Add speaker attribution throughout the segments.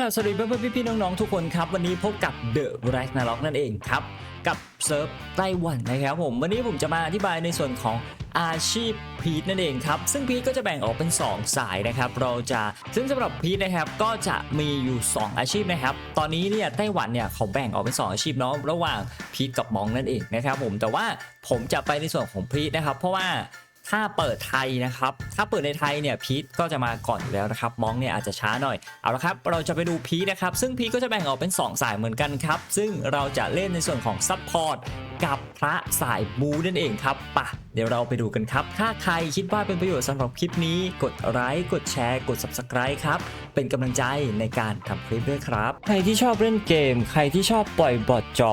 Speaker 1: ครับสวัสดีเพื่อนๆพี่ๆน้องๆทุกคนครับ วันนี้พบกับ The r a g n a r o k นั่นเองครับ กับเซิร์ฟไต้หวันนะครับผม วันนี้ผมจะมาอธิบายในส่วนของอาชีพพีทนั่นเองครับ ซึ่งพีทก็จะแบ่งออกเป็น 2 สายนะครับ เราจะซึ่งสำหรับพีทนะครับก็จะมีอยู่ 2 อาชีพนะครับ ตอนนี้เนี่ยไต้หวันเนี่ยเขาแบ่งออกเป็น 2 อาชีพเนาะระหว่างพีทกับมองนั่นเองนะครับผมแต่ว่าผมจะไปในส่วนของพีทนะครับ เพราะว่า ถ้าเปิดไทยนะครับ ถ้าเปิดในไทยเนี่ยพีทก็จะมาก่อนอยู่แล้วนะครับมองเนี่ยอาจจะช้าหน่อย เอาละครับ เราจะไปดูพีทนะครับ ซึ่งพีทก็จะแบ่งออกเป็น 2 สายเหมือนกันครับ ซึ่งเราจะเล่นในส่วนของซัพพอร์ตกับพระสายบูนั่นเองครับปะเดี๋ยวเราไปดูกันครับ ถ้าใครคิดว่าเป็นประโยชน์สำหรับคลิปนี้ กดไลค์กดแชร์กด subscribe ครับ เป็นกำลังใจในการทำคลิปด้วยครับ ใครที่ชอบเล่นเกม ใครที่ชอบปล่อยบอทจอ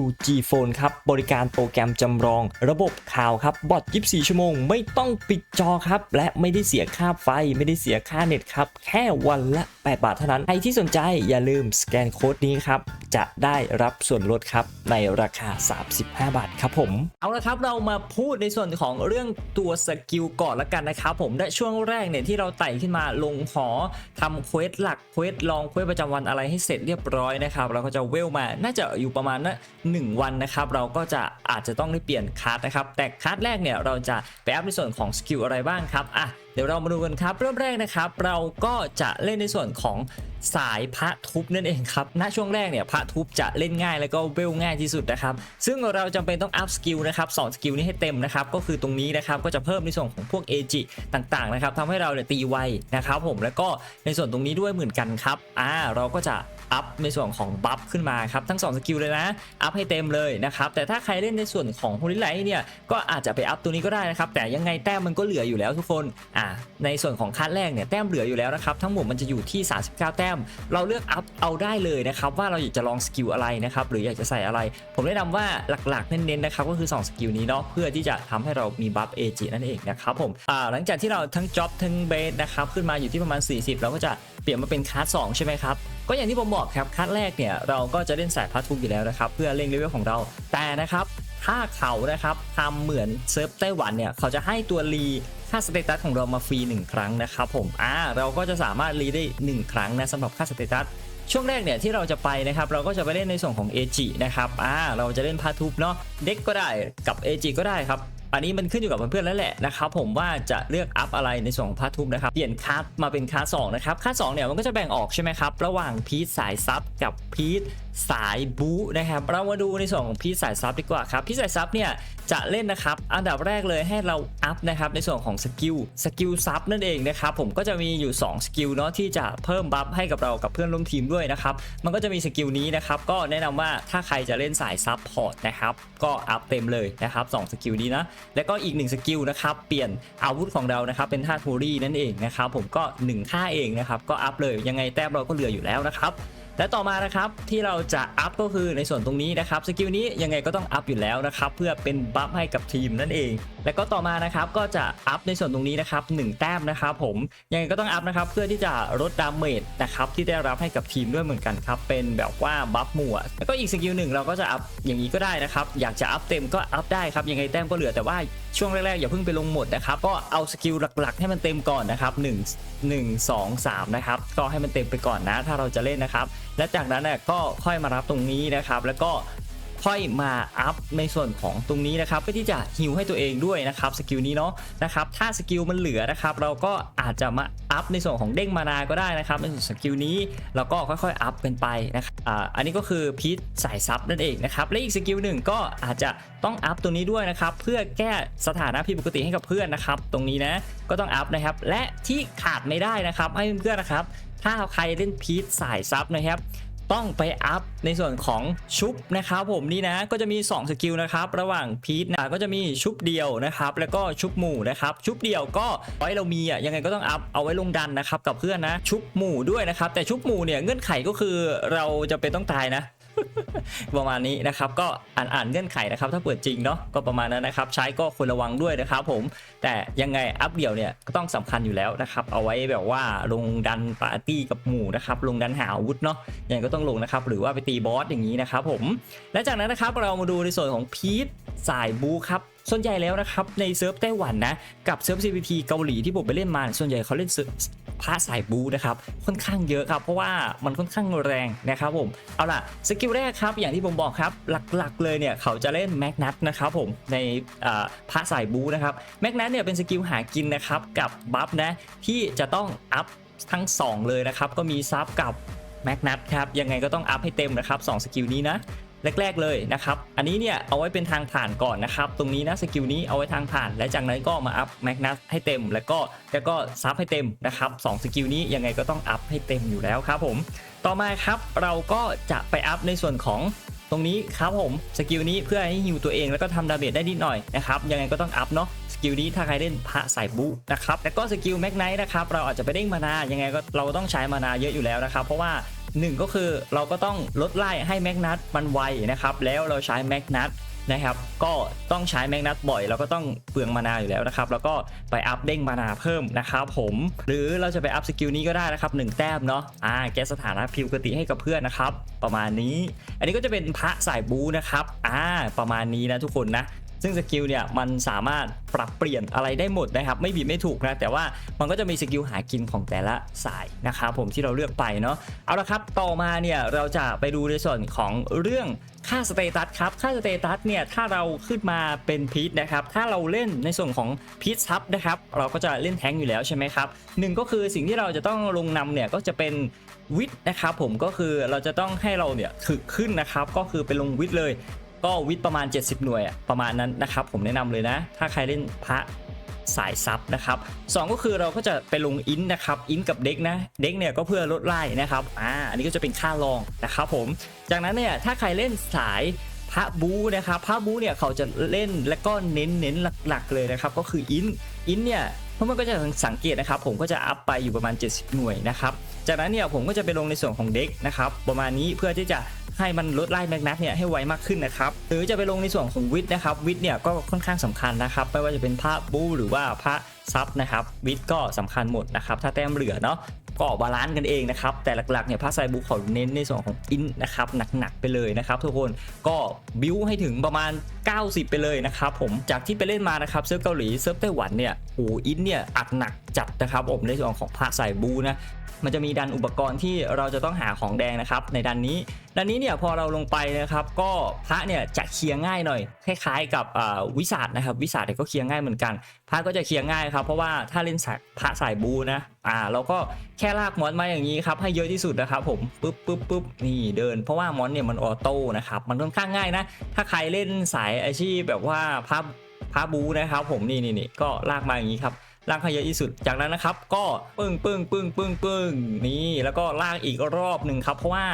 Speaker 1: UG Phone ครับ บริการโปรแกรมจำลองระบบข่าวครับ บอท24 ชั่วโมง ไม่ต้องปิดจอครับ และไม่ได้เสียค่าไฟ ไม่ได้เสียค่าเน็ตครับ แค่วันละ 8 บาทเท่านั้น ใครที่สนใจอย่าลืมสแกนโค้ดนี้ครับ จะได้รับส่วนลดครับ ในราคา 35 บาทครับผม เอาละครับ เรามาพูดในส่วนของเรื่องตัวสกิลก่อนละกันนะครับผมและช่วงแรกเนี่ยที่เราไต่ขึ้นมาลงหอทำเควสหลักเควสลองเควสประจำวันอะไรให้เสร็จเรียบร้อยนะครับเราก็จะเวลมาน่าจะอยู่ประมาณนะ หนึ่งวันนะครับเราก็จะอาจจะต้องได้เปลี่ยนคัสนะครับแต่คัสแรกเนี่ยเราจะไปอัพในส่วนของสกิลอะไรบ้างครับอะเดี๋ยวเรามาดูกันครับเริ่มแรกนะครับเราก็จะเล่นในส่วนของสายพระทุบนั่นเองครับณช่วงแรกเนี่ยพระทุบจะเล่นง่ายแล้วก็เวลง่ายที่สุดนะครับซึ่งเราจำเป็นต้องอัพสกิลนะครับสองสกิลนี้ให้เต็มนะครับก็คือตรงนี้นะครับก็จะเพิ่มในส่วนของพวก AG ต่างๆนะครับทำให้เราเนี่ยตีไวนะครับผมแล้วก็ในส่วนตรงนี้ด้วยเหมือนกันครับอ่าเราก็จะ อัพในส่วนของบัฟขึ้นมาครับทั้ง 2 สกิลเลยนะ อัพให้เต็มเลยนะครับ แต่ถ้าใครเล่นในส่วนของโฮลิไลท์เนี่ยก็อาจจะไปอัพตัวนี้ก็ได้นะครับ แต่ยังไงแต้มมันก็เหลืออยู่แล้วทุกคนอ่าในส่วนของคัดแรกเนี่ยแต้มเหลืออยู่แล้วนะครับ ทั้งหมดมันจะอยู่ที่ 39 แต้ม เราเลือกอัพเอาได้เลยนะครับว่าเราอยากจะลองสกิลอะไรนะครับหรืออยากจะใส่อะไร ผมแนะนำว่าหลักๆเน้นๆนะครับก็คือ 2 สกิลนี้เนาะเพื่อที่จะทำให้เรามีบัฟ AG นั่นเองนะครับผมอ่าหลังจากที่เราทั้งจ็อบทั้งเบสนะครับขึ้นมาอยู่ที่ประมาณ 40 เราก็จะเปลี่ยนมาเป็นคัส2ใช่ไหมครับ ก็อย่างที่ผมบอกครับคัดแรกเนี่ยเราก็จะเล่นสายพัดทุกอยู่แล้วนะครับเพื่อเร่งเลเวลของเราแต่นะครับถ้าเขานะครับทำเหมือนเซิร์ฟไต้หวันเนี่ยเขาจะให้ตัวรีค่าสเตตัสของเรามาฟรี 1 ครั้งนะครับผมอ่าเราก็จะสามารถรีได้ 1 ครั้งนะสำหรับค่าสเตตัสช่วงแรกเนี่ยที่เราจะไปนะครับเราก็จะไปเล่นในส่วนของ AG นะครับอ่าเราจะเล่นพาทุบเนาะเด็กก็ได้กับ AG ก็ได้ครับ อันนี้มันขึ้นอยู่กับเพื่อนๆแล้วแหละนะครับผมว่าจะเลือกอัพอะไรในส่วนของพาทุบนะครับเปลี่ยนคัสมาเป็นคัสสองนะครับคัสสองเนี่ยมันก็จะแบ่งออกใช่ไหมครับระหว่างพีทสายซับกับพีทสายบู๊นะครับเรามาดูในส่วนของพีทสายซับดีกว่าครับพีทสายซับเนี่ยจะเล่นนะครับอันดับแรกเลยให้เราอัพนะครับในส่วนของสกิลสกิลซับนั่นเองนะครับผมก็จะมีอยู่ 2 สกิลเนาะที่จะเพิ่มบัฟให้กับเรากับเพื่อนร่วมทีมด้วยนะครับมันก็จะมีสกิลนี้นะครับก็แนะนำว่าถ้าใครจะเล่นสายซับพอร์ตนะครับก็อัพเต็มเลยนะครับสองสกิลนี้นะแล้วก็อีกหนึ่งสกิลนะครับเปลี่ยนอาวุธของเรานะครับเป็นท่าทูรี่นั่นเองนะครับผมก็1ค่าเองนะครับก็อัพเลยยังไงแต้มเราก็เหลืออยู่แล้วนะครับ และต่อมานะครับที่เราจะอัพก็คือในส่วนตรงนี้นะครับสกิลนี้ยังไงก็ต้องอัพอยู่แล้วนะครับเพื่อเป็นบัฟให้กับทีมนั่นเอง แล้วก็ต่อมานะครับก็จะอัพในส่วนตรงนี้นะครับหนึ่งแต้มนะครับผมยังไงก็ต้องอัพนะครับเพื่อที่จะลดดาเมจนะครับที่ได้รับให้กับทีมด้วยเหมือนกันครับเป็นแบบว่าบัฟหมู่อะแล้วก็อีกสกิลหนึ่งเราก็จะอัพอย่างนี้ก็ได้นะครับอยากจะอัพเต็มก็อัพได้ครับยังไงแต้มก็เหลือแต่ว่าช่วงแรกๆอย่าเพิ่งไปลงหมดนะครับก็เอาสกิลหลักๆ ให้มันเต็มก่อนนะครับ1 1 2 3นะครับก็ให้มันเต็มไปก่อนนะ ถ้าเราจะเล่นนะครับ และจากนั้นเนี่ยก็ค่อยมารับตรงนี้นะครับ แล้วก็ค่อยมาอัพในส่วนของตรงนี้นะครับเพื่อที่จะฮิวให้ตัวเองด้วยนะครับสกิลนี้เนาะนะครับถ้าสกิลมันเหลือนะครับเราก็อาจจะมาอัพในส่วนของเด้งมานาก็ได้นะครับในส่วนสกิลนี้เราก็ค่อยๆอัพเป็นไปนะครับอ่าอันนี้ก็คือพีทสายซับนั่นเองนะครับและอีกสกิลหนึ่งก็อาจจะต้องอัพตัวนี้ด้วยนะครับเพื่อแก้สถานะผิดปกติให้กับเพื่อนนะครับตรงนี้นะก็ต้องอัพนะครับและที่ขาดไม่ได้นะครับให้เพื่อนๆนะครับ ถ้าใครเล่นพีทสายซับนะครับต้องไปอัพในส่วนของชุบนะครับผมนี่นะก็จะมี 2 สกิลนะครับ ระหว่างพีทนะก็จะมีชุบเดียวนะครับ แล้วก็ชุบหมู่นะครับ ชุบเดียวก็ไว้เรามีอะยังไงก็ต้องอัพเอาไว้ลงดันนะครับกับเพื่อนนะ ชุบหมู่ด้วยนะครับ แต่ชุบหมู่เนี่ยเงื่อนไขก็คือเราจะเป็นต้องตายนะ ประมาณนี้นะครับ ก็อ่านอ่านเงื่อนไขนะครับ ถ้าเปิดจริงเนาะก็ประมาณนั้นนะครับ ใช้ก็ควรระวังด้วยนะครับผมแต่ยังไงอัพเดี่ยวเนี่ยก็ต้องสำคัญอยู่แล้วนะครับ เอาไว้แบบว่าลงดันปาร์ตี้กับหมู่นะครับลงดันหาอาวุธเนาะยังไงก็ต้องลงนะครับ หรือว่าไปตีบอสอย่างนี้นะครับผมและจากนั้นนะครับเรามาดูในส่วนของพีทสายบูครับส่วนใหญ่แล้วนะครับในเซิร์ฟไต้หวันนะกับเซิร์ฟ CVP เกาหลีที่ผมไปเล่นมาส่วนใหญ่เขาเล่น เซิร์ฟพาสายบูนะครับค่อนข้างเยอะครับเพราะว่ามันค่อนข้างแรงนะครับผมเอาล่ะสกิลแรกครับอย่างที่ผมบอกครับหลักๆเลยเนี่ยเขาจะเล่นแมกนัทนะครับผมในอ่าพาสายบูนะครับแมกนัทเนี่ยเป็นสกิลหากินนะครับกับบัฟนะที่จะต้องอัพทั้งสองเลยนะครับก็มีซับกับแมกนัทครับยังไงก็ต้องอัพให้เต็มนะครับสองสกิลนี้นะ แรก ๆเลยนะครับ อันนี้เนี่ยเอาไว้เป็นทางผ่านก่อนนะครับ ตรงนี้นะสกิลนี้เอาไว้ทางผ่าน และจากนั้นก็มาอัพแมกนัสให้เต็ม แล้วก็แล้วก็ซับให้เต็มนะครับสองสกิลนี้ยังไงก็ต้องอัพให้เต็มอยู่แล้วครับผม ต่อมาครับเราก็จะไปอัพในส่วนของตรงนี้ครับผมสกิลนี้เพื่อให้ฮิวตัวเองแล้วก็ทำดาเมจได้นิดหน่อยนะครับยังไงก็ต้องอัพเนาะสกิลนี้ถ้าใครเล่นพระสายบุนะครับแล้วก็สกิลแม็กไนท์นะครับเราอาจจะไปเด้งมานายังไงก็เราต้องใช้มานาเยอะอยู่แล้วนะครับเพราะว่า หนึ่งก็คือเราก็ต้องลดไล่ให้แมกนัทมันไวนะครับ แล้วเราใช้แมกนัทนะครับ ก็ต้องใช้แมกนัทบ่อยเราก็ต้องเปลืองมานาอยู่แล้วนะครับ แล้วก็ไปอัพเด้งมานาเพิ่มนะครับผม หรือเราจะไปอัพสกิลนี้ก็ได้นะครับหนึ่งแต้มเนาะ อ่า แก้สถานะพิวกติให้กับเพื่อนนะครับ ประมาณนี้ อันนี้ก็จะเป็นพระสายบูนะครับ อ่า ประมาณนี้นะทุกคนนะ ซึ่งสกิลเนี่ยมันสามารถปรับเปลี่ยนอะไรได้หมดนะครับ ไม่ผิดไม่ถูกนะ แต่ว่ามันก็จะมีสกิลหากินของแต่ละสายนะครับผมที่เราเลือกไปเนาะเอาละครับต่อมาเนี่ยเราจะไปดูในส่วนของเรื่องค่าสเตตัสครับค่าสเตตัสเนี่ยถ้าเราขึ้นมาเป็นพีทนะครับถ้าเราเล่นในส่วนของพีทซับนะครับเราก็จะเล่นแทงอยู่แล้วใช่ไหมครับหนึ่งก็คือสิ่งที่เราจะต้องลงนำเนี่ยก็จะเป็นวิทย์นะครับผมก็คือเราจะต้องให้เราเนี่ยถึกขึ้นนะครับก็คือไปลงวิทย์เลย ก็วิทย์ประมาณ 70 หน่วยประมาณนั้นนะครับ ผมแนะนำเลยนะ ถ้าใครเล่นพระสายซับนะครับสองก็คือเราก็จะไปลงอินนะครับอินกับเด็กนะเด็กเนี่ยก็เพื่อลดไล่นะครับอ่าอันนี้ก็จะเป็นค่ารองนะครับผมจากนั้นเนี่ยถ้าใครเล่นสายพระบูนะครับพระบูเนี่ยเขาจะเล่นและก็เน้นเน้นหลักๆเลยนะครับก็คืออินอินเนี่ยเพราะมันก็จะสังเกตนะครับผมก็จะอัพไปอยู่ประมาณ 70 หน่วยนะครับจากนั้นเนี่ยผมก็จะไปลงในส่วนของเด็กนะครับประมาณนี้เพื่อที่จะ ให้มันลดไล่แมกนัสเนี่ยให้ไวมากขึ้นนะครับหรือจะไปลงในส่วนของวิทย์นะครับวิทย์เนี่ยก็ค่อนข้างสำคัญนะครับไม่ว่าจะเป็นพระบูหรือว่าพระซับนะครับวิทก็สำคัญหมดนะครับถ้าแต้มเหลือเนาะก็บาลานซ์กันเองนะครับแต่หลักๆเนี่ยพระไซบูเขาเน้นในส่วนของอินนะครับหนักๆไปเลยนะครับทุกคนก็บิวให้ถึงประมาณ 90 ไปเลยนะครับผมจากที่ไปเล่นมานะครับเซิร์ฟเกาหลีเซิร์ฟไต้หวันเนี่ยโอ้อินเนี่ยอัดหนักจัดนะครับผมในส่วนของพระไซบูนะมันจะมีดันอุปกรณ์ที่เราจะต้องหาของแดงนะครับในดันนี้ ดันนี้เนี่ยพอเราลงไปนะครับ ก็พระเนี่ยจะเคลียร์ง่ายหน่อยคล้ายๆ กับวิสาดนะครับวิสาดเนี่ยก็เคลียร์ง่ายเหมือนกัน พระก็จะเคลียร์ง่ายครับ เพราะว่าถ้าเล่นสายพระสายบูนะ อ่า เราก็แค่ลากมอนมาอย่างนี้ครับ ให้เยอะที่สุดนะครับผมปุ๊บปุ๊บปุ๊บนี่เดิน เพราะว่ามอนเนี่ยมันออโต้นะครับ มันค่อนข้างง่ายนะ ถ้าใครเล่นสายอาชีพแบบว่าพระพระบูนะครับ ผมนี่นี่นี่ก็ลากมาอย่างนี้ครับลากให้เยอะที่สุด จากนั้นนะครับ ก็ปึ้งปึ้งปึ้งปึ้งปึ้งนี่แล้วก็ลากอีกรอบหนึ่งครับ เพราะว่า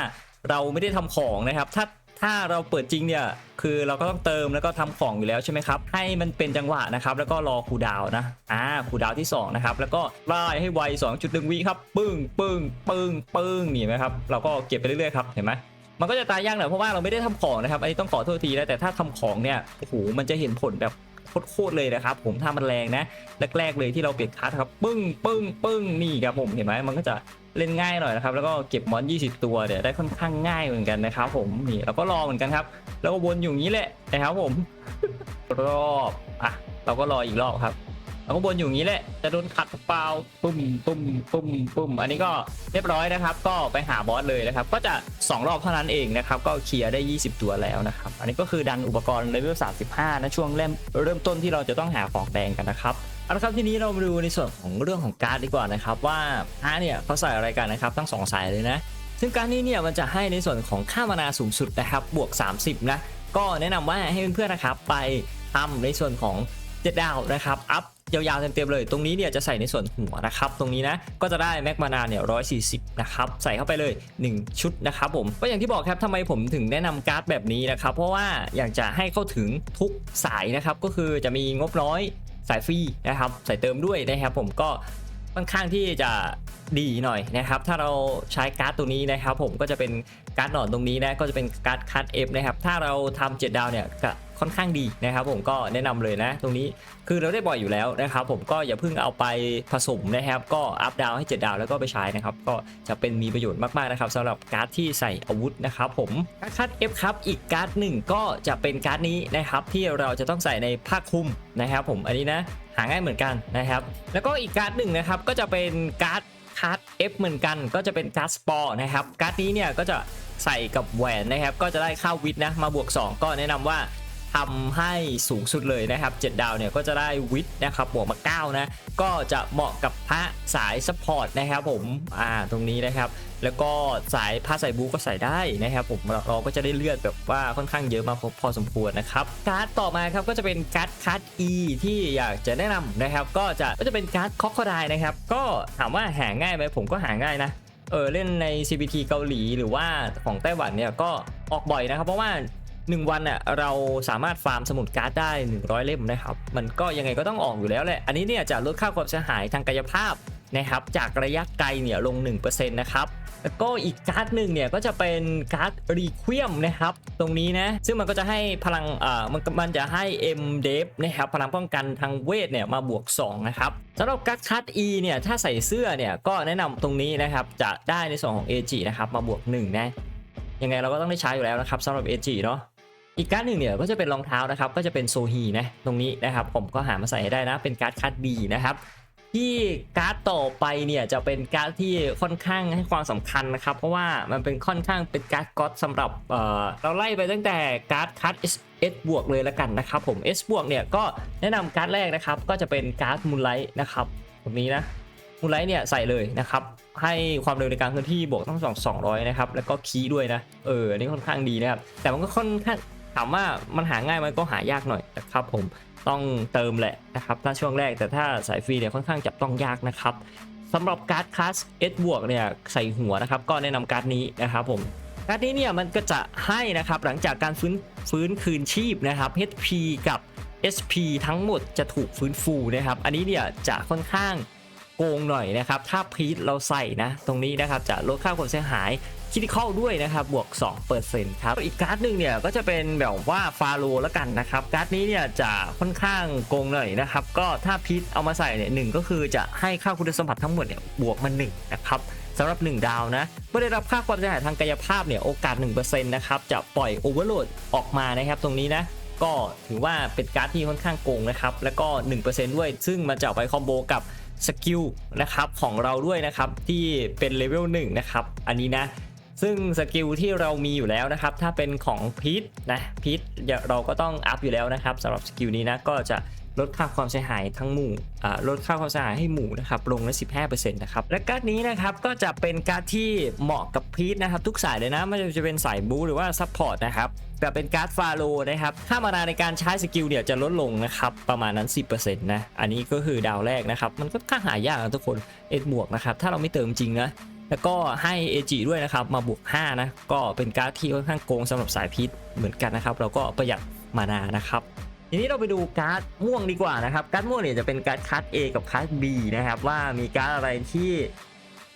Speaker 1: เราไม่ได้ทำของนะครับ ถ้า ถ้าเราเปิดจริงเนี่ย คือเราก็ต้องเติมแล้วก็ทำของอยู่แล้วใช่ไหมครับ ให้มันเป็นจังหวะนะครับ แล้วก็รอคูดาวนะ อ่าคูดาวที่สองนะครับ แล้วก็ไล่ให้ไว 2.1 วิครับ ปึ้งปึ้งปึ้งปึ้งนี่ไหมครับ เราก็เก็บไปเรื่อยๆครับ เห็นไหมมันก็จะตายยากหน่อยเพราะว่าเราไม่ได้ทำของนะครับ อันนี้ต้องขอโทษทีนะแต่ถ้าทำของเนี่ย โอ้โห มันจะเห็นผลแบบโคตรเลยนะครับผมถ้ามันแรงนะ แรกๆเลยที่เราเปลี่ยนคัสครับ ปึ้งปึ้งปึ้งนี่ครับผม เห็นไหมมันก็จะ เล่นง่ายหน่อยนะครับ แล้วก็เก็บมอน 20 ตัวเดี๋ยได้ค่อนข้างง่ายเหมือนกันนะครับผมนี่เราก็รอเหมือนกันครับ แล้วก็วนอยู่อย่างนี้แหละนะครับผมรอบอะเราก็รออีกรอบครับเราก็วนอยู่อย่างนี้แหละจะโดนขัดเปล่าปุ้มปุ้มปุ้มปุ้มอันนี้ก็เรียบร้อยนะครับ ก็ไปหาบอสเลยนะครับ ก็จะ 2 รอบเท่านั้นเองนะครับ ก็เคลียร์ได้ 20 ตัวแล้วนะครับ อันนี้ก็คือดันอุปกรณ์เลเวล35นะช่วงเริ่มเริ่มต้นที่เราจะต้องหาของแดงกันนะครับ เอาละครับทีนี้เรามาดูในส่วนของเรื่องของการ์ดดีกว่านะครับว่าฮาเนี่ยเขาใส่อะไรกันนะครับทั้งสองสายเลยนะ ซึ่งการ์ดนี้เนี่ยมันจะให้ในส่วนของค่ามานาสูงสุดนะครับบวก 30 นะ ก็แนะนำว่าให้เพื่อนๆนะครับไปทำในส่วนของ7ดาวนะครับอัพยาวๆเต็มๆเลย ตรงนี้เนี่ยจะใส่ในส่วนหัวนะครับ ตรงนี้นะก็จะได้แม็กมานาเนี่ย140นะครับใส่เข้าไปเลย 1 ชุดนะครับผมก็อย่างที่บอกครับทำไมผมถึงแนะนำการ์ดแบบนี้นะครับ เพราะว่าอยากจะให้เข้าถึงทุกสายนะครับก็คือจะมีงบน้อย สายฟรีนะครับใส่เติมด้วยนะครับ ผมก็ค่อนข้างที่จะดีหน่อยนะครับ ถ้าเราใช้การ์ดตัวนี้นะครับ ผมก็จะเป็น การ์ดหนอนตรงนี้นะก็จะเป็นการ์ดคัตเอฟนะครับถ้าเราทำเจ็ดดาวเนี่ยก็ค่อนข้างดีนะครับ ผมก็แนะนำเลยนะ ตรงนี้คือเราได้บ่อยอยู่แล้วนะครับ ผมก็อย่าเพิ่งเอาไปผสมนะครับ ก็อัพดาวให้ 7 ดาวแล้วก็ไปใช้นะครับ ก็จะเป็นมีประโยชน์มากๆนะครับสำหรับการ์ดที่ใส่อาวุธนะครับ ผมการ์ดคัตเอฟครับอีกการ์ดหนึ่งก็จะเป็นการ์ดนี้นะครับ ที่เราจะต้องใส่ในผ้าคลุมนะครับ ผมอันนี้นะหาง่ายเหมือนกันนะครับ แล้วก็อีกการ์ดหนึ่งนะครับก็จะเป็นการ์ดคัต F เหมือนกันก็จะเป็นการ์ดสปอร์นะครับการ์ดนี้เนี่ยก็จะ ใส่กับแหวนนะครับ ก็จะได้ค่าวิทนะมาบวก 2 ก็แนะนำว่าทำให้สูงสุดเลยนะครับ 7 ดาวเนี่ยก็จะได้วิทนะครับบวกมา9นะก็จะเหมาะกับพระสายสปอร์ตนะครับผมอ่าตรงนี้นะครับ แล้วก็สายผ้าใส่บูก็ใส่ได้นะครับ ผมเราเราก็จะได้เลือดแบบว่าค่อนข้างเยอะมาพอพอสมควรนะครับการ์ดต่อมาครับก็จะเป็นการ์ดคัต E ที่อยากจะแนะนำนะครับ ก็จะก็จะเป็นการ์ดคอกคอไดนะครับ ก็ถามว่าหาง่ายไหมผมก็หาง่ายนะ เออเล่นใน CPT เกาหลีหรือว่าของไต้หวันเนี่ยก็ออกบ่อยนะครับ เพราะว่า 1 วันน่ะเราสามารถฟาร์มสมุดการ์ดได้ 100 เล่มนะครับ มันก็ยังไงก็ต้องออกอยู่แล้วแหละ อันนี้เนี่ยจะลดค่าความเสียหายทางกายภาพ นะครับจากระยะไกลเนี่ยลง 1%นะครับแล้วก็อีกการ์ดหนึ่งเนี่ยก็จะเป็นการ์ดรีควียมนะครับตรงนี้นะซึ่งมันก็จะให้พลังอ่ามันมันจะให้ M d e v นะครับพลังป้องกันทางเวทเนี่ยมาบวก2นะครับสำหรับการ์ดคัต E เนี่ยถ้าใส่เสื้อเนี่ยก็แนะนำตรงนี้นะครับจะได้ในส่วนของ AG นะครับมาบวก1นะยังไงเราก็ต้องได้ใช้อยู่แล้วนะครับสำหรับ AG เนาะอีกการ์ดหนึ่งเนี่ยก็จะเป็นรองเท้านะครับก็จะเป็นโซฮีนะตรงนี้นะครับผมก็หามาใส่ให้ได้นะเป็นการ์ดคัดดีนะครับ ที่การ์ดต่อไปเนี่ยจะเป็นการ์ดที่ค่อนข้างให้ความสำคัญนะครับ เพราะว่ามันเป็นค่อนข้างเป็นการ์ดก๊อตสำหรับเเราไล่ไปตั้งแต่การ์ดคัด S S บวกเลยแล้วกันนะครับผม S บวกเนี่ยก็แนะนำการ์ดแรกนะครับก็จะเป็นการ์ดมูลไลท์นะครับตรงนี้นะมูลไลท์เนี่ยใส่เลยนะครับให้ความเร็วในการเคลื่อนที่บวกต้องสอง200 นะครับ แล้วก็คีด้วยนะ เอออันนี่ค่อนข้างดีนะครับ แต่มันก็ค่อนข้าง ถามว่ามันหาง่ายไหมันก็หายากหน่อยนะครับผมต้องเติมแหละนะครับถ้าช่วงแรกแต่ถ้าสายฟรีเนี่ยค่อนข้างจับต้องยากนะครับสำหรับการ์ดคลาส S บวกเนี่ยใส่หัวนะครับก็แนะนำการ์ดนี้นะครับผมการ์ดนี้เนี่ยมันก็จะให้นะครับหลังจากการฟื้นฟื้นคืนชีพนะครับ HP กับ SP ทั้งหมดจะถูกฟื้นฟูนะครับ อันนี้เนี่ยจะค่อนข้างโกงหน่อยนะครับ ถ้าพีทเราใส่นะ ตรงนี้นะครับจะลดค่าความเสียหาย คิดเข้าด้วยนะครับบวก2%ครับอีกการ์ดหนึ่งเนี่ยก็จะเป็นแบบว่าฟาโรแล้วกันนะครับการ์ดนี้เนี่ยจะค่อนข้างโกงหน่อยนะครับก็ถ้าพีทเอามาใส่เนี่ยหนึ่งก็คือจะให้ค่าคุณสมบัติทั้งหมดเนี่ยบวกมา1นะครับสำหรับ 1 ดาวนะเมื่อได้รับค่าความเสียหายทางกายภาพเนี่ยโอกาส1%นะครับจะปล่อยโอเวอร์โหลดออกมานะครับตรงนี้นะก็ถือว่าเป็นการ์ดที่ค่อนข้างโกงนะครับแล้วก็ 1%ด้วย ซึ่งมันจะไปคอมโบกับสกิลนะครับของเราด้วยนะครับที่เป็นเลเวล1นะครับอันนี้นะ ซึ่งสกิลที่เรามีอยู่แล้วนะครับ ถ้าเป็นของพีทนะพีทเราก็ต้องอัพอยู่แล้วนะครับสำหรับสกิลนี้นะก็จะลดค่าความเสียหายทั้งหมู่ลดค่าความเสียหายให้หมู่นะครับลงละ15%นะครับและการ์ดนี้นะครับก็จะเป็นการ์ดที่เหมาะกับพีทนะครับทุกสายเลยนะไม่ว่าจะเป็นสายบูหรือว่าซัพพอร์ตนะครับแต่เป็นการ์ดฟาโลนะครับค่ามานาในการใช้สกิลเนี่ยจะลดลงนะครับประมาณนั้น 10%นะอันนี้ก็คือดาวแรกนะครับมันก็ค่าหายากนะทุกคนเอ็ดบวกนะครับถ้าเราไม่เติมจริงนะ แล้วก็ให้ AG ด้วยนะครับ มาบวก 5 นะ ก็เป็นการ์ดที่ค่อนข้างโกงสำหรับสายพิษเหมือนกันนะครับ เราก็ประหยัดมานานะครับ ทีนี้เราไปดูการ์ดม่วงดีกว่านะครับ การ์ดม่วงเนี่ยจะเป็นการ์ดคัส A กับคัส B นะครับ ว่ามีการ์ดอะไรที่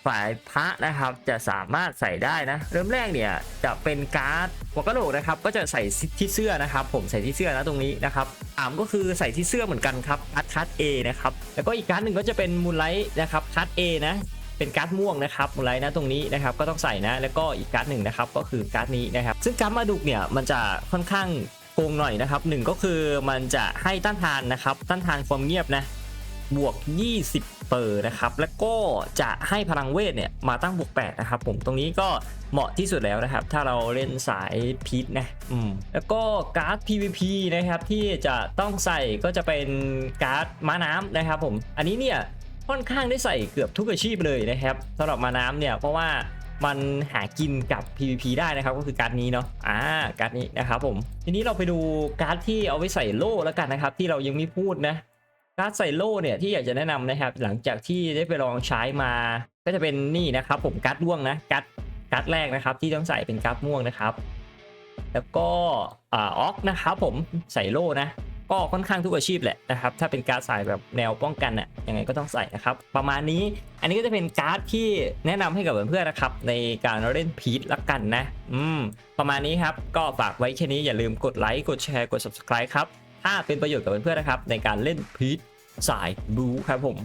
Speaker 1: ฝ่ายพระนะครับจะสามารถใส่ได้นะ เริ่มแรกเนี่ยจะเป็นการ์ดหัวกระโหลกนะครับ ก็จะใส่ที่เสื้อนะครับ ผมใส่ที่เสื้อนะตรงนี้นะครับสามก็คือใส่ที่เสื้อเหมือนกันครับคัสคัส A นะครับแล้วก็อีกการ์ดหนึ่งก็จะเป็นมูลไลท์นะครับคัส A นะ เป็นการ์ดม่วงนะครับมูลไลท์นะตรงนี้นะครับก็ต้องใส่นะแล้วก็อีกการ์ดหนึ่งนะครับก็คือการ์ดนี้นะครับซึ่งการ์ดมาดุกเนี่ยมันจะค่อนข้างโกงหน่อยนะครับหนึ่งก็คือมันจะให้ต้านทานนะครับต้านทานความเงียบนะบวก 20 เปอร์นะครับแล้วก็จะให้พลังเวทเนี่ยมาตั้งบวก8นะครับผมตรงนี้ก็เหมาะที่สุดแล้วนะครับ ถ้าเราเล่นสายพีทนะอืมแล้วก็การ์ด PVP นะครับที่จะต้องใส่ก็จะเป็นการ์ดม้าน้ำนะครับผมอันนี้เนี่ย ค่อนข้างได้ใส่เกือบทุกอาชีพเลยนะครับสำหรับมาน้ำเนี่ยเพราะว่ามันหากินกับ PVP ได้นะครับก็คือการ์ดนี้เนาะอ่าการ์ดนี้นะครับผมทีนี้เราไปดูการ์ดที่เอาไว้ใส่โล่แล้วกันนะครับ ที่เรายังไม่พูดนะการ์ดใส่โล่เนี่ยที่อยากจะแนะนำนะครับ หลังจากที่ได้ไปลองใช้มาก็จะเป็นนี่นะครับ ผมการ์ดม่วงนะการ์ดการ์ดแรกนะครับ ที่ต้องใส่เป็นการ์ดม่วงนะครับ แล้วก็อ่าออกนะครับผมใส่โล่นะ ก็ค่อนข้างทุกอาชีพแหละนะครับถ้าเป็นการ์ดสายแบบแนวป้องกันน่ะยังไงก็ต้องใส่นะครับประมาณนี้อันนี้ก็จะเป็นการ์ดที่แนะนำให้กับเพื่อนๆนะครับในการเล่นพีทละกันนะอืมประมาณนี้ครับก็ฝากไว้แค่นี้อย่าลืมกดไลค์กดแชร์กด subscribe ครับถ้าเป็นประโยชน์กับเพื่อนๆนะครับในการเล่นพีทสายบลูครับผม